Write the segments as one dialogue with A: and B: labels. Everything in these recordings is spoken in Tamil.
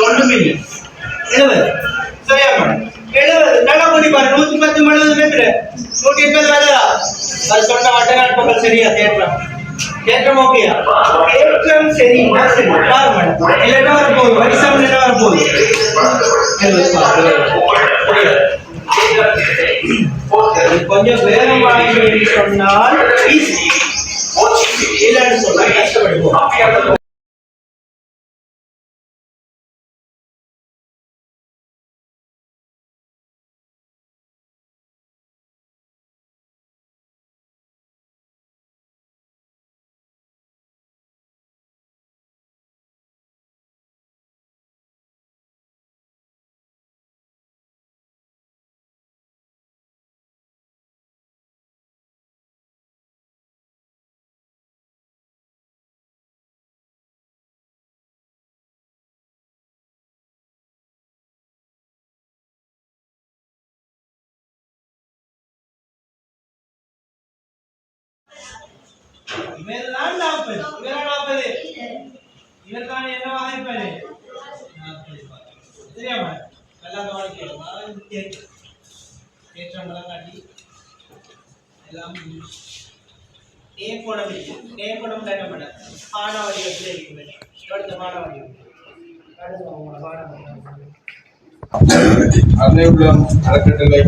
A: ஒன்றுமில்லை எழுபது சரியா மேடம் எழுபது நல்லா பாரு நூத்தி பத்து எழுபது மீட்டரு நூத்தி எண்பது வருதா அது சொன்ன சரியா தேற்றம் தேற்றம் ஓகேயா தேற்றம் சரி பாரு மேடம் இல்லைன்னா வரிசம் இல்லைன்னா கொஞ்சம் சொன்னால் இல்லைன்னு கஷ்டப்படுவோம் இவர்தான் நாற்பது இவரா நாற்பது. இவர்தான் என்னவாக இருப்பாரு நாற்பது நல்லா கவனிக்கணும் தேற்றம் காட்டி எல்லாம் ஏ கோணம் இருக்கு ஏ கோணம் இருக்கு அடுத்த
B: அறக்கட்டளை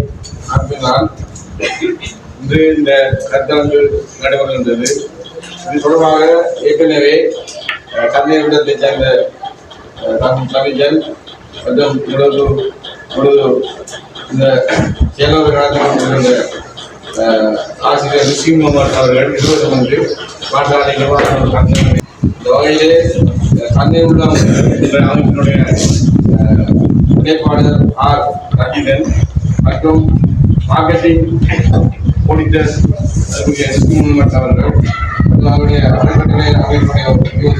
B: அமைப்பினால் இன்று இந்த கருத்தரங்கு நடைபெறுகின்றது இது தொடர்பாக ஏற்கனவே அஹ், சேர்ந்த அஹ், மற்றும் இப்பொழுது இப்பொழுது இந்த செயலாளர் நடத்தி ஆசிரியர் ரிஷி முகமது அவர்கள் இருபது ஒன்று பாட்டாளி நிர்வாக இந்த வகையிலே தந்தை உள்ள அமைப்பினுடைய அஹ், இணைப்பாளர் ஆர் ரஜிதன் மற்றும் மார்க்கெட்டிங் ஆடிட்டர் அதுக்குரிய ரிஷி முகமது அவர்கள் அவருடைய அறக்கட்டளை அமைப்புடைய முக்கிய